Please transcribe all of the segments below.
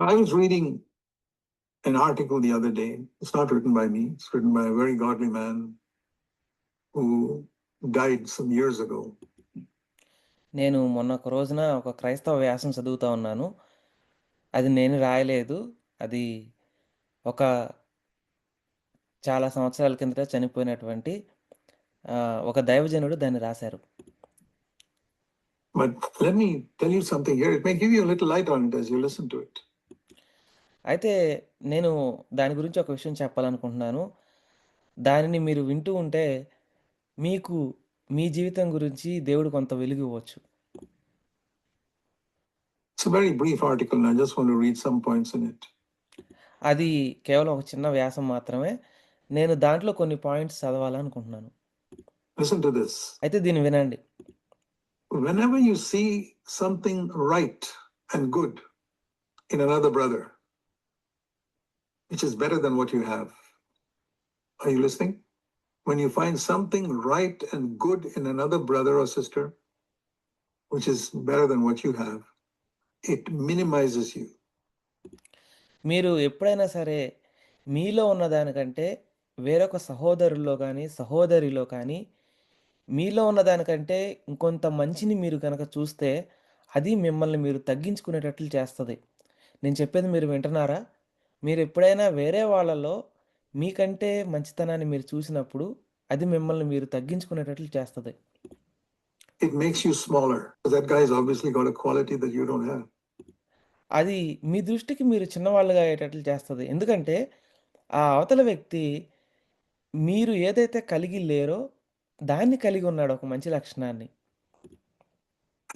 I was reading an article the other day. It's not written by me, it's written by a very godly man who died some years ago. నేను మొన్న ఒక రోజున ఒక క్రైస్తవ వ్యాసం చదువుతా ఉన్నాను. అది నేను రాయలేదు. అది ఒక చాలా సంవత్సరాల కిందట చనిపోయినటువంటి ఒక దైవజనుడు దాన్ని రాశారు. But let me tell you something here. It may give you a little light on it as you listen to it. అయితే నేను దాని గురించి ఒక విషయం చెప్పాలనుకుంటున్నాను. దానిని మీరు వింటూ ఉంటే మీకు మీ జీవితం గురించి దేవుడు కొంత వెలుగు ఇవ్వచ్చు. అది కేవలం ఒక చిన్న వ్యాసం మాత్రమే. నేను దాంట్లో కొన్ని పాయింట్స్ చదవాలనుకుంటున్నాను. అయితే దీన్ని వినండి. Whenever you see something right and good in another brother, which is better than what you have, are you listening? When you find something right and good in another brother or sister, which is better than what you have, it minimizes you. మీరు ఎప్పుడైనా సరే మీలో ఉన్నదానికంటే వేరొక సహోదరుల్లో కానీ సహోదరిలో కానీ మీలో ఉన్నదానికంటే ఇంకొంత మంచిని మీరు కనుక చూస్తే అది మిమ్మల్ని మీరు తగ్గించుకునేటట్లు చేస్తుంది నేను చెప్పేది మీరు వింటున్నారా? మీరెప్పుడైనా వేరే వాళ్ళలో మీకంటే మంచితనాన్ని మీరు చూసినప్పుడు అది మిమ్మల్ని మీరు తగ్గించుకునేటట్లు చేస్తది. It makes you smaller. That guy's obviously got a quality that you don't have. అది మీ దృష్టికి మీరు చిన్నవాళ్ళుగా అయ్యేటట్లు చేస్తది. ఎందుకంటే ఆ అవతల వ్యక్తి మీరు ఏదైతే కలిగి లేరో దాన్ని కలిగి ఉన్నాడు ఒక మంచి లక్షణాన్ని.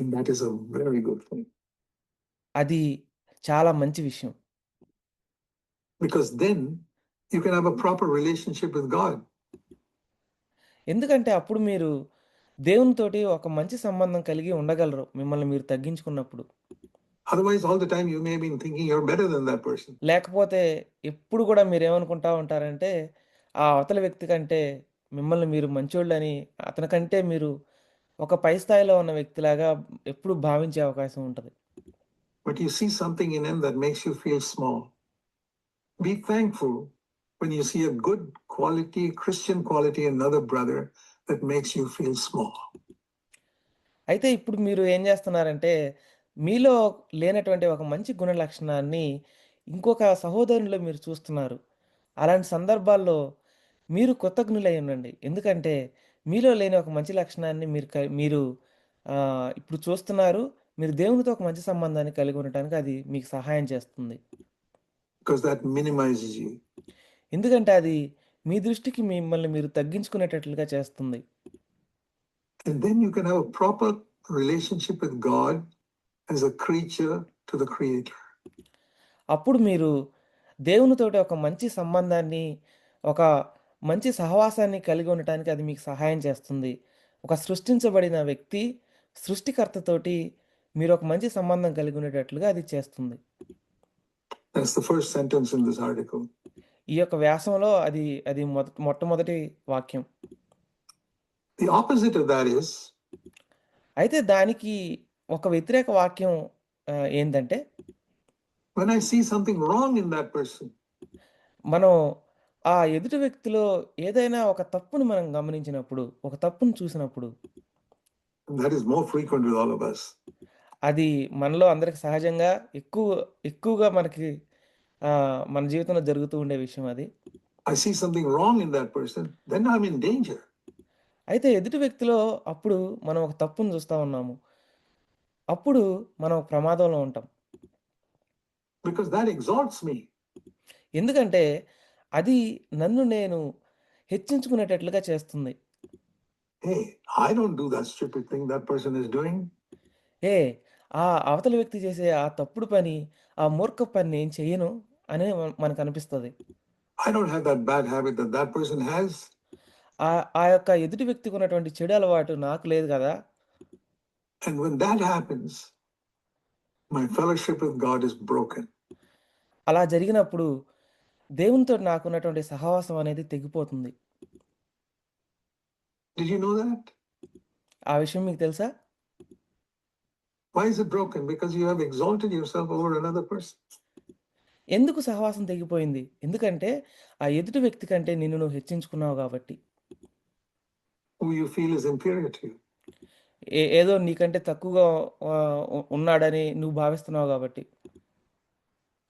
That is a very good thing. అది చాలా మంచి విషయం. Because then you can have a proper relationship with God. ఎందుకంటే అప్పుడు మీరు దేవునితోటి ఒక మంచి సంబంధం కలిగి ఉండగలరు. మిమ్మల్ని మీరు తగ్గించుకున్నప్పుడు. Otherwise, all the time you may have been thinking you're better than that person. లేకపోతే ఎప్పుడు కూడా మీరేమనుకుంటా ఉంటారంటే ఆ అవతల వ్యక్తి కంటే మిమ్మల్ని మీరు మంచోళ్ళని అతనికంటే మీరు ఒక పై స్థాయిలో ఉన్న వ్యక్తిలాగా ఎప్పుడు భావించే అవకాశం ఉంటది. But you see something in him that makes you feel small. Be thankful when you see a good quality, Christian quality in another brother that makes you feel small. అయితే ఇప్పుడు మీరు ఏం చేస్తున్నారంటే మీలో లేనటువంటి ఒక మంచి గుణ లక్షణాన్ని ఇంకొక సహోదరునిలో మీరు చూస్తున్నారు. అలాంటి సందర్భాల్లో మీరు కృతజ్ఞులై ఉండండి. ఎందుకంటే మీలో లేని ఒక మంచి లక్షణాన్ని మీరు క మీరు ఇప్పుడు చూస్తున్నారు. మీరు దేవునితో ఒక మంచి సంబంధాన్ని కలిగి ఉండటానికి అది మీకు సహాయం చేస్తుంది. Because that minimizes you. ఎందుకంటే అది మీ దృష్టికి మిమ్మల్ని మీరు తగ్గించుకునేటట్లుగా చేస్తుంది. And then you can have a proper relationship with God as a creature to the Creator. అప్పుడు మీరు దేవునితోటి ఒక మంచి సంబంధాన్ని, ఒక మంచి సహవాసాన్ని కలిగి ఉండటానికి అది మీకు సహాయం చేస్తుంది. ఒక సృష్టించబడిన వ్యక్తి సృష్టికర్తతోటి మీరు ఒక మంచి సంబంధం కలిగి ఉండేటట్లుగా అది చేస్తుంది. That's the first sentence in this article. ఈ యొక్క వ్యాసంలో అది అది మొద మొట్టమొదటి వాక్యం. The opposite of that is అయితే దానికి ఒక వ్యతిరేక వాక్యం ఆహ్, ఏందంటే when I see something wrong in that person, మనం ఆ ఎదుటి వ్యక్తిలో ఏదైనా ఒక తప్పుని మనం గమనించినప్పుడు, ఒక తప్పుని చూసినప్పుడు and that is more frequent with all of us. అది మనలో అందరికి సహజంగా ఎక్కువ ఎక్కువగా మనకి మన జీవితంలో జరుగుతూ ఉండే విషయం అది. I see something wrong in that person, then I'm in danger. అయితే ఎదుటి వ్యక్తిలో అప్పుడు మనం ఒక తప్పుని చూస్తా ఉన్నాము. అప్పుడు మనం ప్రమాదంలో ఉంటాం. because that exalts me. ఎందుకంటే అది నన్ను నేను హెచ్చించుకునేటట్లుగా చేస్తుంది. Hey, I don't do that stupid thing that person is doing. A ah అవతల వ్యక్తి చేసే ఆ తప్పుడు పని, ఆ మూర్ఖపు పని నేను చెయ్యను అని మ మనకనిపిస్తది. I don't have that bad habit that that person has. ఆ ఆ యొక్క ఎదుటి వ్యక్తికి ఉన్నటువంటి చెడు అలవాటు నాకు లేదు గదా! And when that happens, my fellowship with God is broken. అలా జరిగినప్పుడు దేవునితోటి నాకున్నటువంటి సహవాసం అనేది తెగిపోతుంది. Did you know that? ఆ విషయం మీకు తెలుసా? Why is it broken? Because you have exalted yourself over another person. ఎందుకు సహవాసం తెగిపోయింది? ఎందుకంటే, ఆ ఎదుటి వ్యక్తి కంటే నిన్ను నువ్వు హెచ్చించుకున్నావు గాబట్టి. Who you feel is inferior to you. ఏ ఏదో నీకంటే తక్కువగా ఆహ్, ఉ ఉన్నాడని నువ్వు భావిస్తున్నావు గాబట్టి.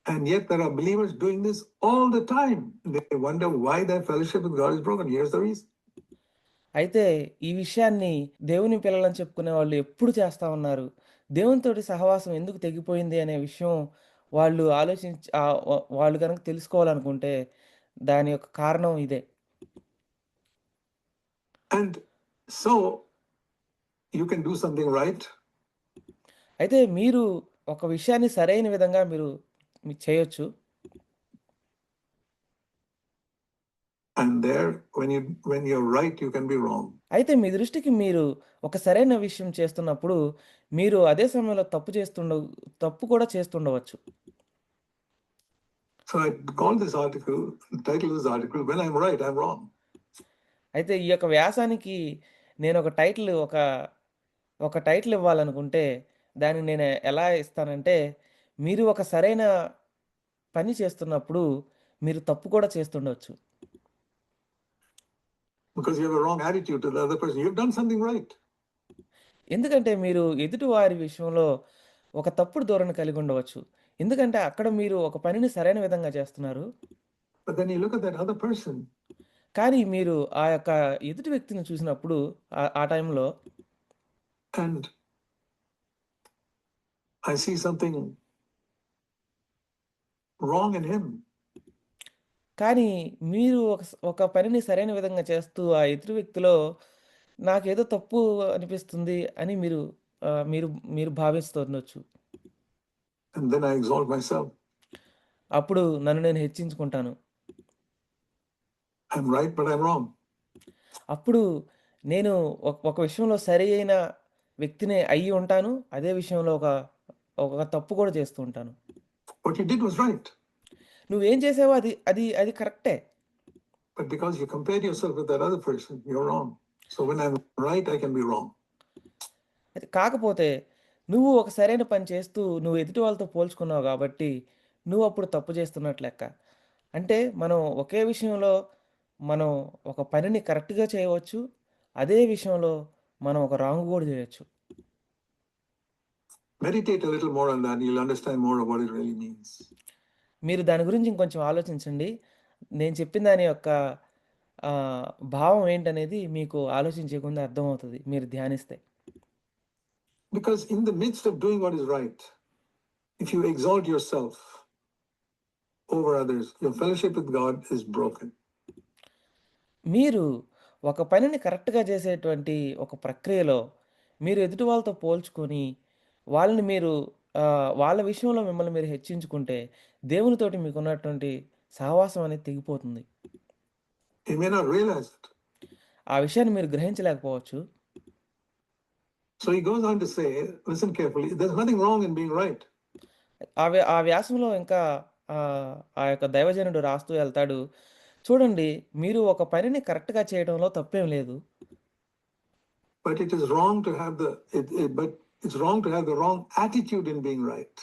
And yet there are believers doing this all the time. They wonder why their fellowship with God is broken. Here's the reason. అయితే ఈ విషయాన్ని దేవుని పిల్లలని చెప్పుకునే వాళ్ళు ఎప్పుడు చేస్తా ఉన్నారు. దేవునితోటి సహవాసం ఎందుకు తెగిపోయింది అనే విషయం వాళ్ళు ఆలోచించి వాళ్ళు గనక తెలుసుకోవాలనుకుంటే దాని యొక్క కారణం ఇదే. And so you can do something right అయితే మీరు ఒక విషయాన్ని సరైన విధంగా మీరు చేయొచ్చు. And there when you when you're right you can be wrong. అయితే మీ దృష్టికి మీరు ఒక సరైన విషయం చేస్తున్నప్పుడు మీరు అదే సమయంలో తప్పు చేస్తుండ తప్పు కూడా చేస్తుండవచ్చు. Article, the title of this article, When I'm Right, I'm Wrong. అయితే ఈ యొక్క వ్యాసానికి నేను ఒక టైటిల్ ఒక ఒక టైటిల్ ఇవ్వాలనుకుంటే దాన్ని నేను ఎలా ఇస్తానంటే, మీరు ఒక సరైన పని చేస్తున్నప్పుడు మీరు తప్పు కూడా చేస్తుండొచ్చు. Because you have wrong attitude to the other person you have done something right ఎందుకంటే మీరు ఎదుటి వారి విషయంలో ఒక తప్పుడు ధోరణి కలిగి ఉండవచ్చు. ఎందుకంటే అక్కడ మీరు ఒక పనిని సరైన విధంగా చేస్తున్నారు. బట్ దెన్ యు పర్సన్ కానీ మీరు ఆ యొక్క ఎదుటి వ్యక్తిని చూసినప్పుడు ఆ టైంలో and I see something wrong in him కానీ మీరు ఒక స్ ఒక పనిని సరైన విధంగా చేస్తూ ఆ ఎదుటి వ్యక్తిలో నాకేదో తప్పు అనిపిస్తుంది అని మీరు ఆహ్, మీరు మీరు భావిస్తుండొచ్చు. And then I exalt myself. అప్పుడు నన్ను నేను హెచ్చించుకుంటాను. I'm right, but I'm wrong. అప్పుడు నేను ఒక ఒక విషయంలో సరియైన వ్యక్తినే అయ్యి ఉంటాను. అదే విషయంలో ఒక ఒక తప్పు కూడా చేస్తూ ఉంటాను. What you did was right. నువ్వు ఏం చేసావో అది అది అది కరెక్టే. But because you compare yourself with other person you are wrong so when I am right I can be wrong అది కాకపోతే నువ్వు ఒక సరైన పని చేస్తూ నువ్వు ఎదుటి వాళ్ళతో పోల్చుకున్నావు కాబట్టి నువ్వు అప్పుడు తప్పు చేస్తున్నట్టు లెక్క. అంటే మనం ఒకే విషయంలో మనం ఒక పనిని కరెక్ట్గా చేయవచ్చు అదే విషయంలో మనం ఒక రాంగ్ కూడా చేయవచ్చు meditate little more on that you will మీరు దాని గురించి ఇంకొంచెం ఆలోచించండి. నేను చెప్పిన దాని యొక్క భావం ఏంటనేది మీకు ఆలోచించే కొంది అర్థమవుతది మీరు ధ్యానిస్తే. Because in the midst of doing what is right, if you exalt yourself over others, your fellowship with God is broken. మీరు ఒక పనిని కరెక్ట్‌గా చేసేటువంటి ఒక ప్రక్రియలో మీరు ఎదుటి వాళ్ళతో పోల్చుకొని వాళ్ళని మీరు వాళ్ళ విషయంలో మిమ్మల్ని మీరు హెచ్చించుకుంటే దేవునితోటి మీకు ఉన్నటువంటి సహవాసం అనేది తెగిపోతుంది. ఆ విషయాన్ని మీరు గ్రహించలేకపోవచ్చు. ఆ వ్యాసంలో ఇంకా ఆ యొక్క దైవజనుడు రాస్తూ వెళ్తాడు చూడండి మీరు ఒక పనిని కరెక్ట్గా చేయడంలో తప్పేం లేదు. But it is wrong to have the it but it's wrong to have the wrong attitude in being right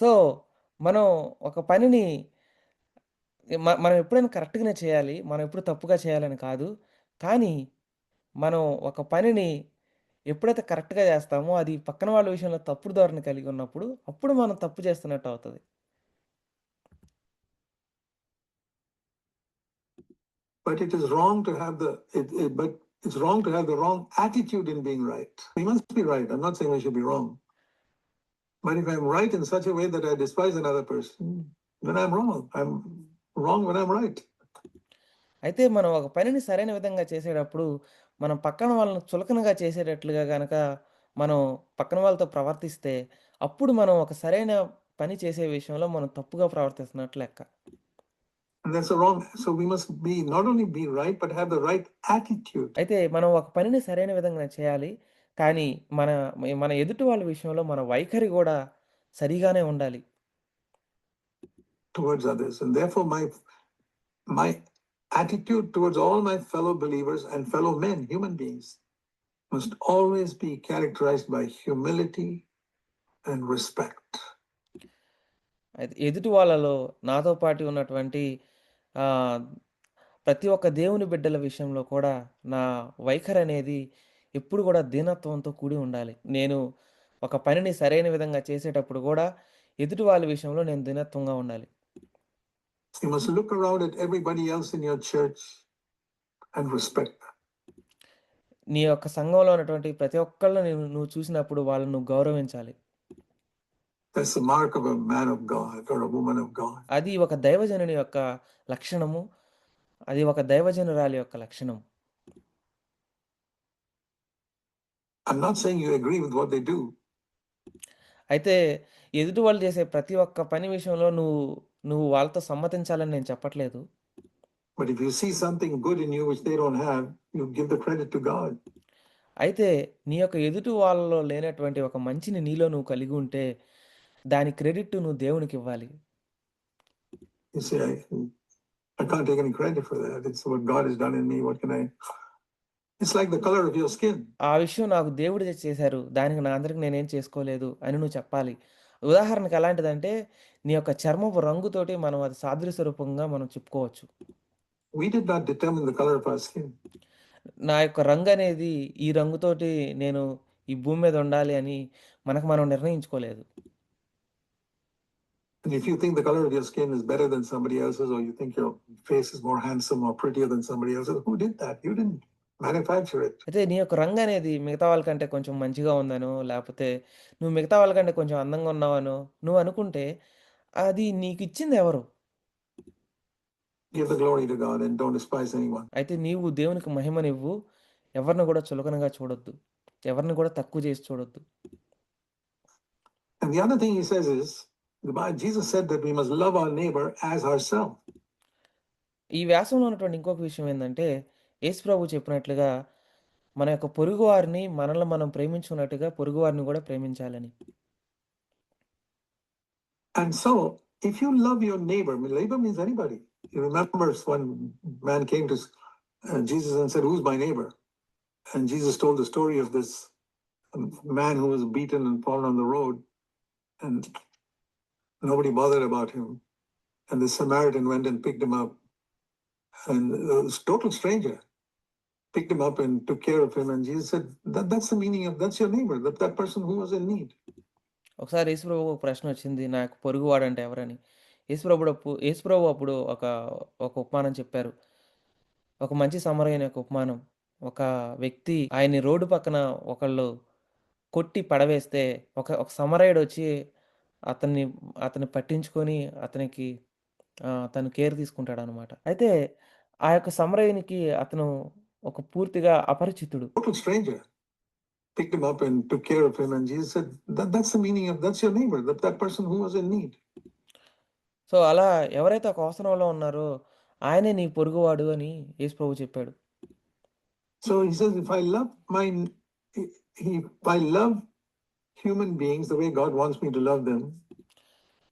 so, మనం ఒక పనిని మ మనం ఎప్పుడైనా కరెక్ట్‌గానే చేయాలి. మనం ఎప్పుడు తప్పుగా చేయాలని కాదు. కానీ మనం ఒక పనిని ఎప్పుడైతే కరెక్ట్‌గా చేస్తామో అది పక్కన వాళ్ళ విషయంలో తప్పుడు ధోరణి కలిగి ఉన్నప్పుడు అప్పుడు మనం తప్పు చేస్తున్నట్టు అవుతది. But it is wrong to have the it, it but it's wrong to have the wrong attitude in being right. We must be right. I'm not saying we should be wrong. But if I'm right in such a way that I despise another person, then I'm wrong. I'm wrong when I'm right. అయితే మనం ఒక పనిని సరైన విధంగా చేసేటప్పుడు మనం పక్కన వాళ్ళని చులకనగా చేసేటట్లుగా గనక మనం పక్కన వాళ్ళతో ప్రవర్తిస్తే అప్పుడు మనం ఒక సరైన పని చేసే విషయంలో మనం తప్పుగా ప్రవర్తిస్తున్నట్లు లెక్క అయితే మనం ఒక పనిని సరైన విధంగా చేయాలి కానీ మన మన ఎదుటి వాళ్ళ విషయంలో మన వైఖరి గూడా సరిగానే ఉండాలి. towards others. And therefore, my my attitude towards all my fellow believers and fellow men, human beings, must always be characterized by humility and respect. ఎదుటి వాళ్ళలో నాతో పాటు ఉన్నటువంటి ప్రతి ఒక్క దేవుని బిడ్డల విషయంలో కూడా నా వైఖరి అనేది ఎప్పుడు కూడా దీనత్వంతో కూడి ఉండాలి. నేను ఒక పనిని సరైన విధంగా చేసేటప్పుడు గూడా ఎదుటి వాళ్ళ విషయంలో నేను దీనత్వంగా ఉండాలి. You must look around at everybody else in your church and respect them. నీ యొక్క సంఘంలో ఉన్నటువంటి ప్రతి ఒక్కళ్ళని నువ్వు నువ్వు చూసినప్పుడు వాళ్ళని గౌరవించాలి. That's the mark of a man of God or a woman of God. అది ఒక దైవజనుని యొక్క లక్షణము. అది ఒక దైవజనురాలి యొక్క లక్షణం. I'm not saying you agree with what they do, అయితే ఎదుటి వాళ్ళు చేసే ప్రతి ఒక్క పని విషయంలో నువ్వు నువ్వు వాళ్ళతో సమ్మతించాలని నేను చెప్పట్లేదు. but if you see something good in you which they don't have, you give the credit to God. అయితే నీ యొక్క ఎదుటి వాళ్ళలో లేనటువంటి ఒక మంచిని నీలో నువ్వు కలిగి ఉంటే దాని క్రెడిట్ నువ్వు దేవునికివ్వాలి. You say, I, I can't take any credit for that. It's what God has done in me. What can I? It's like the colour of your skin ఆ విషయం నాకు దేవుడు చేశారు. దానికి నా అందరికి నేనేం చేసుకోలేదు అని నువ్వు చెప్పాలి. ఉదాహరణకు ఎలాంటిదంటే నీ యొక్క చర్మపు రంగుతోటి మనం అది సాదృశ్య రూపంగా మనం చెప్పుకోవచ్చు. నా యొక్క రంగు అనేది ఈ రంగుతోటి నేను ఈ భూమి మీద ఉండాలి అని మనకు మనం నిర్ణయించుకోలేదు. And if you think the color of your skin is better than somebody else's, or you think your face is more handsome or prettier than somebody else's, who did that? You didn't. It. అయితే నీ యొక్క రంగు అనేది మిగతా వాళ్ళకంటే కొంచెం మంచిగా ఉందనో, లేపోతే నువ్వు మిగతా వాళ్ళకంటే కొంచెం అందంగా ఉన్నావనో నువ్వు అనుకుంటే అది ఎవరు? Don't despise anyone. అయితే నీవు దేవునికి మహిమనివ్వు. ఎవరిని కూడా చులకనగా చూడొద్దు. ఎవరిని కూడా తక్కువ చేసి చూడొద్దు. ఈ వ్యాసంలో ఉన్నటువంటి ఇంకొక విషయం ఏందంటే, యేసు ప్రభువు చెప్పినట్లుగా మన యొక్క పొరుగువారిని మనల్ని మనం ప్రేమించుకున్నట్టుగా పొరుగువారిని కూడా ప్రేమించాలని. And so, if you love your neighbor, neighbor means anybody. You remember one man came to uh, Jesus and said, Who's my neighbor? And Jesus told the story of this um, man who was beaten and fallen on the road, and nobody bothered about him. And the Samaritan went and picked him up. And it was total stranger picked him up and took care of him. And Jesus said, that, That's the meaning of that's your neighbor, that, that person who was in need. ఒకసారి యేసుప్రభు ఒక ప్రశ్న వచ్చింది. నాకు పొరుగువాడంటే ఎవరని. యేసుప్రభుడు అప్పుడు యేసుప్రభు అప్పుడు ఒక ఒక ఉపమానం చెప్పారు. ఒక మంచి సమరైన ఒక ఉపమానం. ఒక వ్యక్తి ఆయన్ని రోడ్డు పక్కన ఒకళ్ళు కొట్టి పడవేస్తే ఒక ఒక సమరయుడొచ్చి అతన్ని అతన్ని పట్టించుకొని అతనికి తను కేర్ తీసుకుంటాడనమాట. అయితే ఆ యొక్క సమరయునికి అతను ఒక పూర్తిగా అపరిచితుడు. సో అలా ఎవరైతే ఒక అవసరంలో ఉన్నారో ఆయనే నీ పొరుగువాడు అని యేసు ప్రభు చెప్పాడు. So he says if I love my he I love human beings the way God wants me to love them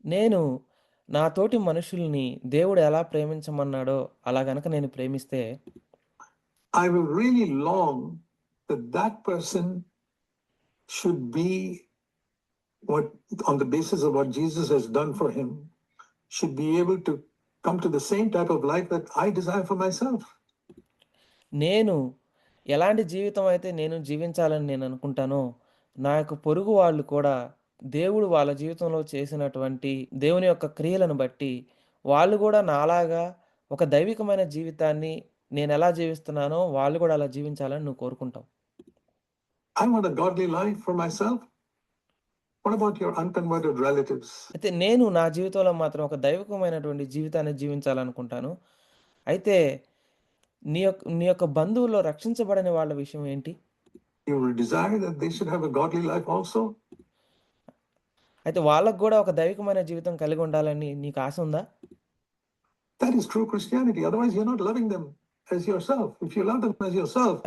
నేను నా తోటి మనుషుల్ని దేవుడు ఎలా ప్రేమించమన్నాడో అలా గనక నేను ప్రేమిస్తే I will really long that that person should be what, on the basis of what Jesus has done for him, should be able to come to the same type of life that I desire for myself. నేను ఎలాంటి జీవితం అయితే నేను జీవించాలని నేను అనుకుంటానో, నా యొక్క పొరుగు వాళ్ళు కూడా దేవుడు వాళ్ళ జీవితంలో చేసినటువంటి దేవుని యొక్క క్రియలను బట్టి వాళ్ళు కూడా నాలాగా ఒక దైవికమైన జీవితాన్ని నేను ఎలా జీవిస్తున్నానో వాళ్ళు కూడా అలా జీవించాలని నువ్వు కోరుకుంటావు. I life for myself what అయితే నేను నా జీవితంలో మాత్రం ఒక దైవికమైనటువంటి జీవితాన్ని జీవించాలనుకుంటాను. అయితే నీ యొక్క నీ యొక్క బంధువుల్లో రక్షించబడని వాళ్ళ విషయం ఏంటి? అయితే వాళ్ళకు కూడా ఒక దైవికమైన జీవితం కలిగి ఉండాలని నీకు ఆశ ఉందా?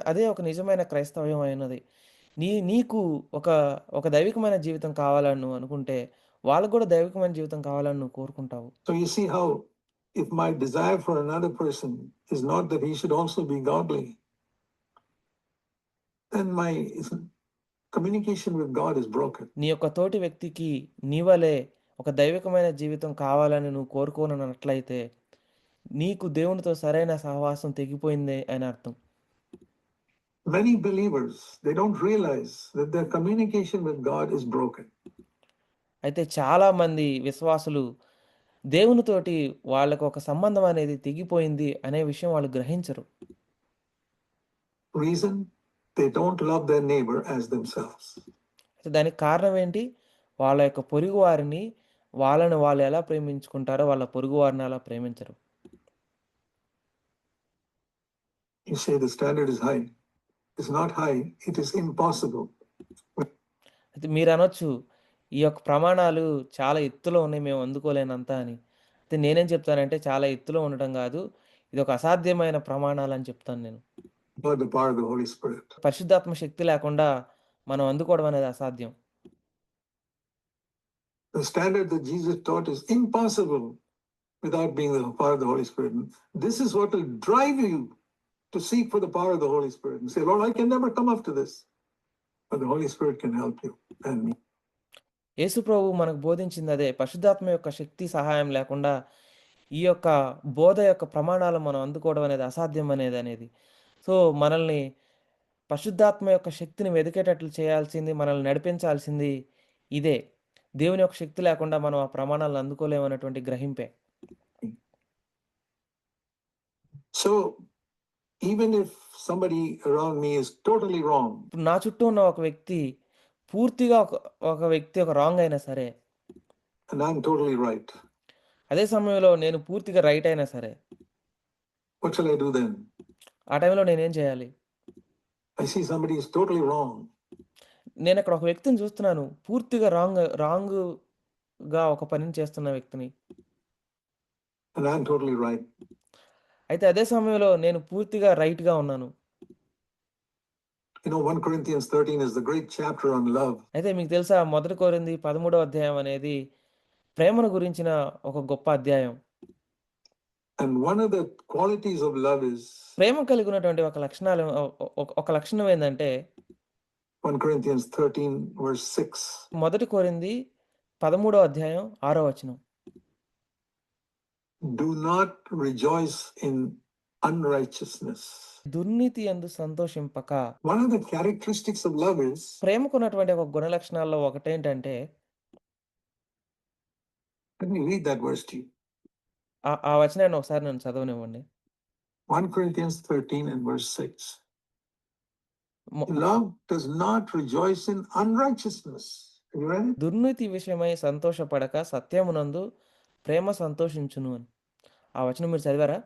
అదే ఒక నిజమైన క్రైస్తవ్యం అయినది. నీ నీకు ఒక ఒక దైవికమైన జీవితం కావాలని అనుకుంటే వాళ్ళకు కూడా దైవికమైన జీవితం కావాలని కోరుకుంటావు. So you see how if my desire for another person is not that he should also be godly then communication with God is broken నీ యొక్క తోటి వ్యక్తికి నీ వలే ఒక దైవికమైన జీవితం కావాలని నువ్వు కోరుకోనట్లయితే నీకు దేవునితో సరైన సహవాసం తెగిపోయింది అని అర్థం. Many believers, they don't realize that their communication with God is broken. అయితే చాలామంది విశ్వాసులు దేవునితోటి వాళ్ళకి ఒక సంబంధం అనేది తెగిపోయింది అనే విషయం వాళ్ళు గ్రహించరు. They don't love their neighbor as themselves. అయితే దానికి కారణం ఏంటి? వాళ్ళ యొక్క పొరుగు వారిని వాళ్ళని వాళ్ళు ఎలా ప్రేమించుకుంటారో వాళ్ళ పొరుగు వారిని అలా ప్రేమించరు. You say the standard is high. It's not high, it is impossible. అయితే మీరనొచ్చు, ఈ యొక్క ప్రమాణాలు చాలా ఎత్తులో ఉన్నాయి మేము అందుకోలేనంత అని. అయితే నేనేం చెప్తానంటే చాలా ఎత్తులో ఉండటం గాదు. ఇది ఒక అసాధ్యమైన ప్రమాణాలని చెప్తాను నేను. పరిశుద్ధాత్మ శక్తి లేకుండా మనం అందుకోవడం అనేది అసాధ్యం. The standard that Jesus taught is impossible without being the power of the Holy Spirit. This is what will drive you to seek for the power of the Holy Spirit and say, Lord, I can never come up to this. But the Holy Spirit can help you and me. యేసు ప్రభువు మనకు బోధించింది అదే. పరిశుద్ధాత్మ యొక్క శక్తి సహాయం లేకుండా ఈ యొక్క బోధ యొక్క ప్రమాణాలు మనం అందుకోవడం అనేది అసాధ్యం అనేది అనేది. సో, మనల్ని పరిశుద్ధాత్మ యొక్క శక్తిని వెదికేటట్లు చేయాల్సింది, మనల్ని నడిపించాల్సింది ఇదే. దేవుని యొక్క శక్తి లేకుండా మనం ఆ ప్రమాణాలను అందుకోలేమనేటువంటి గ్రహింపే. So, even somebody wrong me is totally wrong నా చుట్టూ ఉన్న ఒక వ్యక్తి పూర్తిగా ఒక వ్యక్తి ఒక రాంగ్ అయినా సరే. అండ్ ఐ టోటలీ అదే సమయంలో నేను పూర్తిగా రైట్ అయినా సరే. దెన్ ఆ టైంలో నేను ఏం చేయాలి? I see somebody is totally wrong నేను అక్కడ ఒక వ్యక్తిని చూస్తున్నాను. పూర్తిగా రాంగ్ రాంగ్గా ఒక పనిని చేస్తున్న వ్యక్తిని. అండ్ ఐ టోటలీ అయితే అదే సమయంలో నేను పూర్తిగా రైట్‌గా ఉన్నాను. You know, 1 Corinthians 13 is the great chapter on love. అయితే మీకు తెలుసా మొదటి కొరింథీ 13వ అధ్యాయం అనేది ప్రేమను గురించిన ఒక గొప్ప అధ్యాయం. And one of the qualities of love is ప్రేమ కలిగి ఉన్నటువంటి ఒక లక్షణాలు ఒక లక్షణం ఏందంటే 1 Corinthians 13, verse 6. మొదటి కొరింథీ 13వ అధ్యాయం 6వ వచనం. Do not rejoice in unrighteousness. దుర్నీతి యందు సంతోషింపక One of the characteristics of love is ప్రేమకున్నటువంటి ఒక గుణ లక్షణాల్లో ఒకటేంటంటే let me read that verse to you. ఆ ఆ వచనాన్ని ఒకసారి నన్ను చదవనివ్వండి. 1 Corinthians 13 and verse 6. మొ Love does not rejoice in unrighteousness. Have you read it? దుర్నీతి విషయమై సంతోషపడక సత్యమునందు ప్రేమ సంతోషించును అని. ఆ వచనం మీరు చదివారా?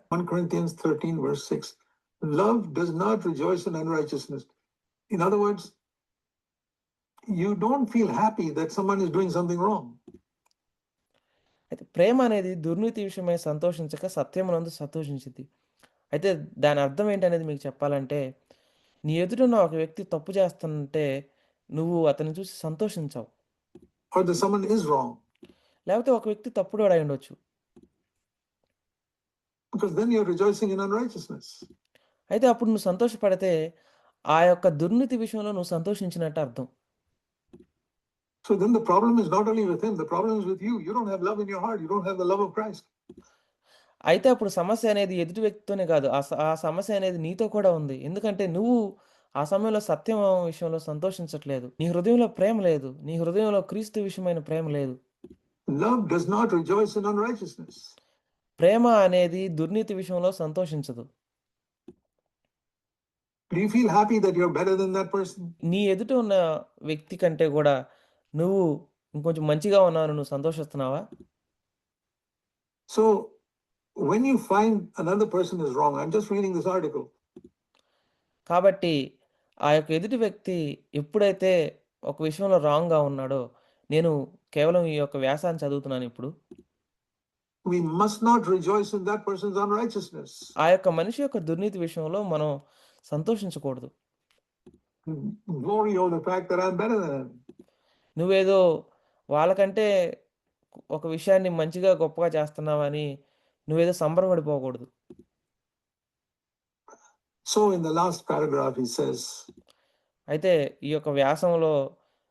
Love does not rejoice in in other words you don't feel happy that someone is doing something wrong అయితే ప్రేమ అనేది దుర్నీతి విషయమై సంతోషించక సత్యమునందు సంతోషించింది అయితే దాని అర్థం ఏంటనేది మీకు చెప్పాలంటే నీ ఎదుటిన ఒక వ్యక్తి తప్పు చేస్తుంటే నువ్వు అతన్ని చూసి సంతోషించావు. ఆర్ ద సమ్వన్ రాంగ్ లేకపోతే ఒక వ్యక్తి తప్పుడోడు అయ్యుండొచ్చు. Because then you're rejoicing in unrighteousness. అయితే అప్పుడు నువ్వు సంతోషపడితే ఆ యొక్క దుర్నీతి విషయంలో నువ్వు సంతోషించినట్టు అర్థం. So then the problem is not only with him, the problem is with you. You don't have love in your heart. You don't have the love of Christ. అయితే అప్పుడు సమస్య అనేది ఎదుటి వ్యక్తితోనే కాదు. ఆ స ఆ సమస్య అనేది నీతో కూడా ఉంది. ఎందుకంటే నువ్వు ఆ సమయంలో సత్యం విషయంలో సంతోషించట్లేదు. నీ హృదయంలో ప్రేమ లేదు. నీ హృదయంలో క్రీస్తు విషయమైన ప్రేమ లేదు. Love does not rejoice in unrighteousness. ప్రేమ అనేది దుర్నీతి విషయంలో సంతోషించదు. నీ ఎదుట ఉన్న వ్యక్తి కంటే కూడా నువ్వు ఇంకొంచెం మంచిగా ఉన్నావు నువ్వు సంతోషిస్తున్నావా? So when you find another person is wrong I just reading this article కాబట్టి ఆ యొక్క ఎదుటి వ్యక్తి ఎప్పుడైతే ఒక విషయంలో రాంగ్గా ఉన్నాడో నేను కేవలం ఈ యొక్క వ్యాసాన్ని చదువుతున్నాను ఇప్పుడు. We must not rejoice in that person's unrighteousness. ఆ యొక్క మనిషి యొక్క దుర్నీతి విషయంలో మనం సంతోషించకూడదు. Glory over the fact that I'm better than him. నువ్వేదో వాళ్ళకంటే ఒక విషయాన్ని మంచిగా, గొప్పగా చేస్తున్నావని నువ్వేదో సంబరపడిపోకూడదు. So in the last paragraph, he says, అయితే ఈ యొక్క వ్యాసంలో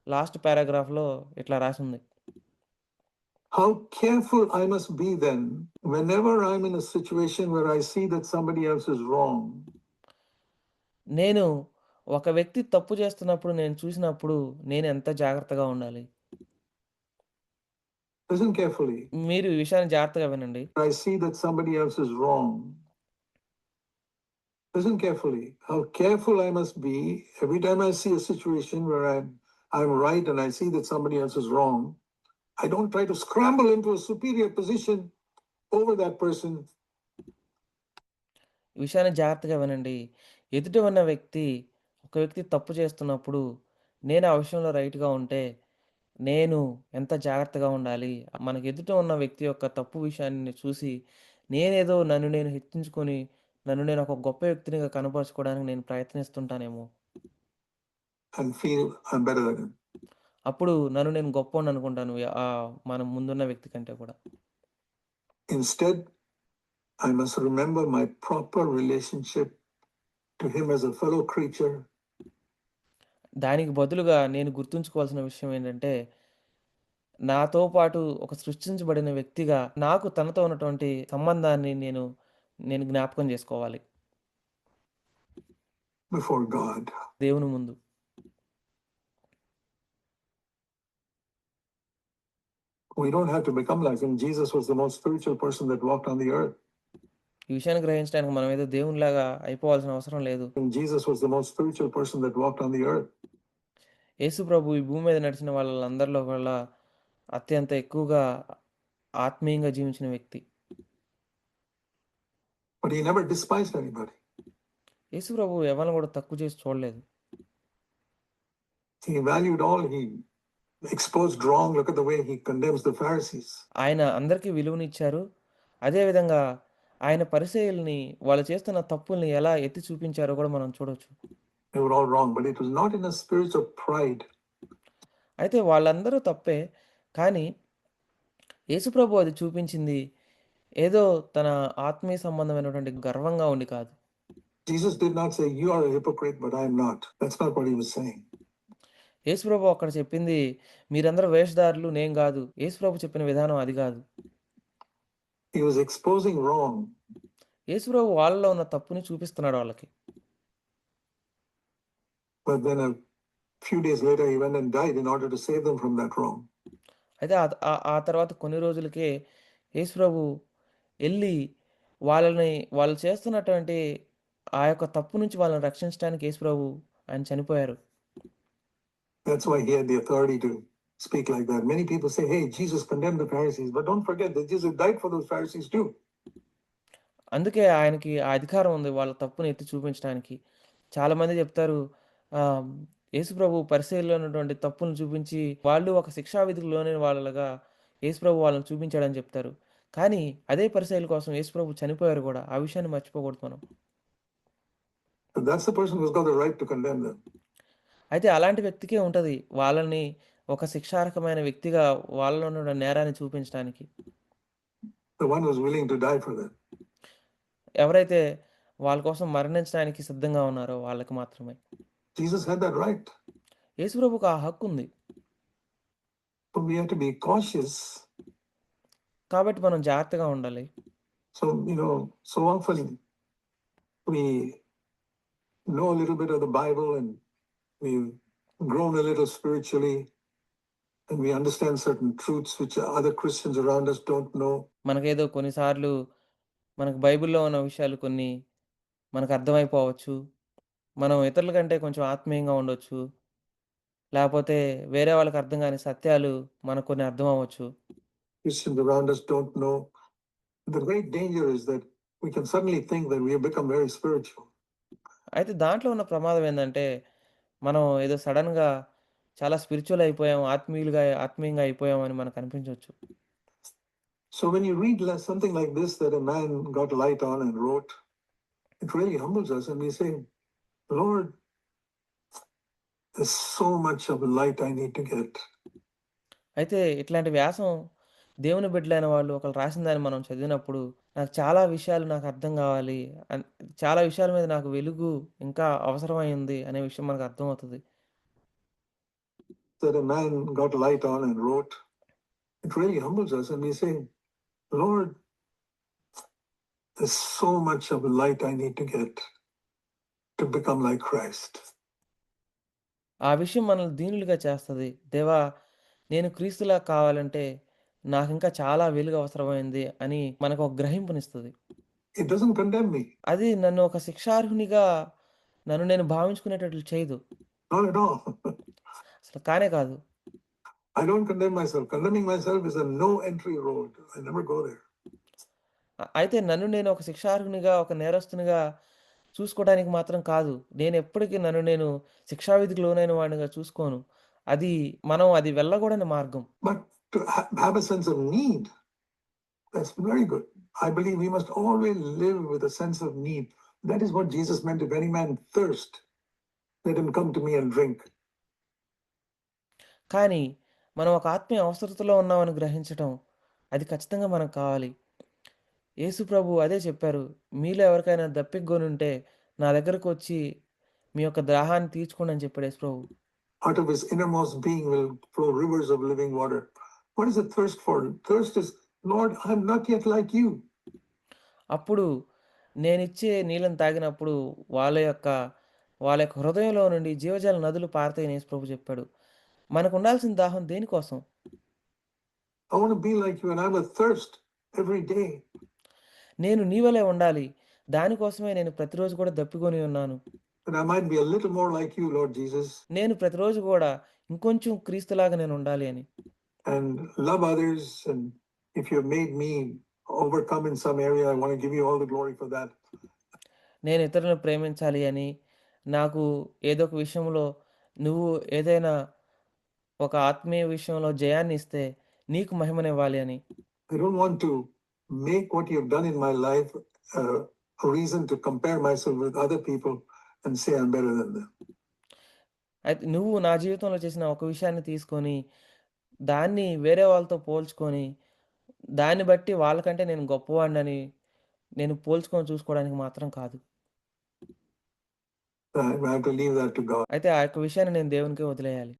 లాస్ట్ పారాగ్రాఫ్‌లో ఇట్లా రాసుంది. How careful I must be then whenever I'm in a situation where I see that somebody else is wrong. నేను ఒక వ్యక్తి తప్పు చేస్తున్నప్పుడు నేను చూసినప్పుడు నేను ఎంత జాగ్రత్తగా ఉండాలి. Listen carefully. మీరు ఈ విషయాన్ని జాగ్రత్తగా వినండి. I see that somebody else is wrong. Listen carefully. How careful I must be every time I see a situation where I'm I'm right and I see that somebody else is wrong. I don't try to scramble into a superior position over that person. ఈ విషయాన్ని జాగ్రత్తగా వినండి. ఎదుట ఉన్న వ్యక్తి ఒక వ్యక్తి తప్పు చేస్తున్నప్పుడు నేను ఆ విషయంలో రైట్‌గా ఉంటే నేను ఎంత జాగ్రత్తగా ఉండాలి. మనకు ఎదుట ఉన్న వ్యక్తి యొక్క తప్పు విషయాన్ని చూసి నేనేదో నన్ను నేను హెచ్చించుకొని నన్ను నేను ఒక గొప్ప వ్యక్తినిగా కనపరుచుకోవడానికి నేను ప్రయత్నిస్తుంటానేమో. and feel I'm better than him. అప్పుడు నన్ను నేను గొప్పోడిని అనుకుంటాను. ఆహ్, మన ముందున్న వ్యక్తి కంటే కూడా. Instead, I must remember my proper relationship to him as a fellow creature దానికి బదులుగా నేను గుర్తుంచుకోవాల్సిన విషయం ఏంటంటే, నాతో పాటు ఒక సృష్టించబడిన వ్యక్తిగా నాకు తనతో ఉన్నటువంటి సంబంధాన్ని నేను, నేను జ్ఞాపకం చేసుకోవాలి. దేవుని ముందు. We don't have to become like him. Jesus was the most spiritual person that walked on the earth. ఈ విషయాన్ని గ్రహించడానికి మనం ఏదో దేవునిలాగా అయిపోవాల్సిన అవసరం లేదు. And Jesus was the most spiritual person that walked on the earth. యేసు ప్రభు ఈ భూమి మీద నడిచిన వాళ్ళందరిలో కల్లా అత్యంత ఎక్కువగా ఆత్మీయంగా జీవించిన వ్యక్తి. But he never despised anybody. యేసు ప్రభు ఎవరిని కూడా తక్కువ చేసి చూడలేదు. He valued all. He ఆయన అందరికి విలువనిచ్చారు. అదేవిధంగా ఆయన పరిశీలిని వాళ్ళు చేస్తున్న తప్పుల్ని ఎలా ఎత్తి చూపించారో కూడా మనం చూడవచ్చు అయితే వాళ్ళందరూ తప్పే కానీ యేసుప్రభు అది చూపించింది ఏదో తన ఆత్మీయ సంబంధమైనటువంటి గర్వంగా ఉండి కాదు. Jesus did not say, You are యేసుప్రభు అక్కడ చెప్పింది మీరందరూ వేషధారులు నేను గాదు. యేసుప్రభు చెప్పిన విధానం అది గాదు. He was exposing wrong. యేసుప్రభు వాళ్ళలో ఉన్న తప్పుని చూపిస్తున్నాడు వాళ్ళకి. But then a few days later, he went and died in order to save them from that wrong. అయితే ఆ తర్వాత కొన్ని రోజులకే యేసుప్రభు ఎళ్ళి వాళ్ళని వాళ్ళు చేస్తున్నటువంటి ఆ యొక్క తప్పు నుంచి వాళ్ళని రక్షించడానికి యేసుప్రభు ఆయన చనిపోయారు. That's why he had the authority to speak like that. Many people say, hey, Jesus condemned the Pharisees, but don't forget that Jesus died for those Pharisees too. అందుకే ఆయనకి ఆ అధికారం ఉంది. వాళ్ళ తప్పుని ఎత్తి చూపించడానికి. చాలామంది చెప్తారు యేసుప్రభు పరిశీలిలో ఉన్నటువంటి తప్పును చూపించి వాళ్ళు ఒక శిక్షా శిక్షావిధిలోనే వాళ్ళగా యేసుప్రభు వాళ్ళని చూపించాడని చెప్తారు. కానీ అదే పరిశీలి కోసం యేసు ప్రభు చనిపోయారు కూడా. ఆ విషయాన్ని మర్చిపోకూడదు అయితే అలాంటి వ్యక్తికే ఉంటుంది. వాళ్ళని ఒక శిక్షారకమైన వ్యక్తిగా వాళ్ళలో ఉన్న నేరాన్ని చూపించడానికి ఎవరైతే వాళ్ళ కోసం మరణించడానికి సిద్ధంగా ఉన్నారో వాళ్ళకి మాత్రమే. యేసు ప్రభుకు ఆ హక్కు ఉంది. కాబట్టి మనం జాగ్రత్తగా ఉండాలి. So you know so often we know little bit of the Bible and we've grown a little spiritually and we understand certain truths which other Christians around us don't know. మనకేదో కొన్నిసార్లు మనకు బైబిల్‌లో ఉన్న విషయాలు కొన్ని మనకు అర్థమైపోవచ్చు. మనం ఇతరుల కంటే కొంచెం ఆత్మీయంగా ఉండొచ్చు. లేపోతే వేరే వాళ్ళకి అర్థం కాని సత్యాలు మనకు కొన్ని అర్థం అవ్వచ్చు. Christians around us don't know. The great danger is that we can suddenly think that we have become very spiritual. అయితే దాంట్లో ఉన్న ప్రమాదం ఏందంటే, మనం ఏదో సడెన్‌గా చాలా స్పిరిచ్యువల్ అయిపోయాం. ఆత్మీయులుగా ఆత్మీయంగా అయిపోయాం అని మనకు అనిపించొచ్చు. So when you read something like this that a man got light on and wrote, it really humbles us and we say, Lord, there's so much of light I need to get. అయితే ఇట్లాంటి వ్యాసం దేవుని బిడ్డలైన వాళ్ళు ఒకళ్ళు రాసిన దాన్ని మనం చదివినప్పుడు నాకు చాలా విషయాలు నాకు అర్థం కావాలి. అన్ చాలా విషయాల మీద నాకు వెలుగు ఇంకా అవసరమైంది అనే విషయం మనకు అర్థమవుతది. That a man got light on and wrote, it really humbles us and we say, Lord, there's so much of light I need to get to become like Christ. ఆ విషయం మనల్ని దీనులుగా చేస్తది. దేవా! నేను క్రీస్తులా కావాలంటే నాకింకా చాలా వెలుగు అవసరమైంది అని మనకు ఒక గ్రహింపునిస్తది. It doesn't condemn me, అది నన్ను ఒక శిక్షార్హునిగా నన్ను నేను భావించుకునేటట్లు చేయదు. not at all. అసలు కానే కాదు. I don't condemn myself. Condemning myself is a no entry road. I never go there. అ అయితే నన్ను నేను ఒక శిక్షార్హునిగా, ఒక నేరస్తునిగా చూసుకోవడానికి మాత్రం కాదు. నేనెప్పటికి నన్ను నేను శిక్షా విధికి లోనైన వాడినిగా చూసుకోను. అది మనం అది వెళ్ళగూడని మార్గం. But to ha- have a sense of need, that's very good. I believe we must always live with a sense of need. That is what Jesus meant. If any man thirst, let him come to me and drink. కానీ మనం ఒక ఆత్మీయ అవసరతలో ఉన్నామని గ్రహించటం అది ఖచ్చితంగా మనకు కావాలి. యేసు ప్రభు అదే చెప్పారు. మీలో ఎవరికైనా దప్పికగొనుంటే నా దగ్గరకొచ్చి మీ యొక్క దాహాన్ని తీర్చుకోండి అని చెప్పాడు యేసు ప్రభు. Out of his innermost being will flow rivers of living water. What is the thirst for? Thirst is, Lord, I'm not yet like you. అప్పుడు నేనిచ్చే నీళ్ళని తాగినప్పుడు వాళ్ళ యొక్క వాళ్ళ యొక్క హృదయంలో నుండి జీవజల నదులు పారతాయని ప్రభు చెప్పాడు. మనకుండాల్సిన దాహం దేనికోసం? I want to be like you and I will thirst every day. నేను నీ వలే ఉండాలి. దానికోసమే నేను ప్రతిరోజు కూడా దప్పికొని ఉన్నాను. That I might be a little more like you, Lord Jesus, నేను ప్రతిరోజు గూడా ఇంకొంచెం క్రీస్తులాగా నేను ఉండాలి అని. and love others. And if you've made me overcome in some area, I want to give you all the glory for that. నేను ఇతరులను ప్రేమించాలి అని నాకు ఏదో ఒక విషయంలో నువ్వు ఏదైనా ఒక ఆత్మీయ విషయంలో జయాన్ని ఇస్తే నీకు మహిమనివ్వాలి అని I don't to make what done in my life reason compare myself with people and say I నువ్వు నా జీవితంలో చేసిన ఒక విషయాన్ని తీసుకొని దాన్ని వేరే వాళ్ళతో పోల్చుకొని, దాన్ని బట్టి వాళ్ళకంటే నేను గొప్పవాడినని నేను పోల్చుకొని చూసుకోవడానికి మాత్రం కాదు. అయితే ఆ యొక్క విషయాన్ని నేను దేవునికే వదిలేయాలి.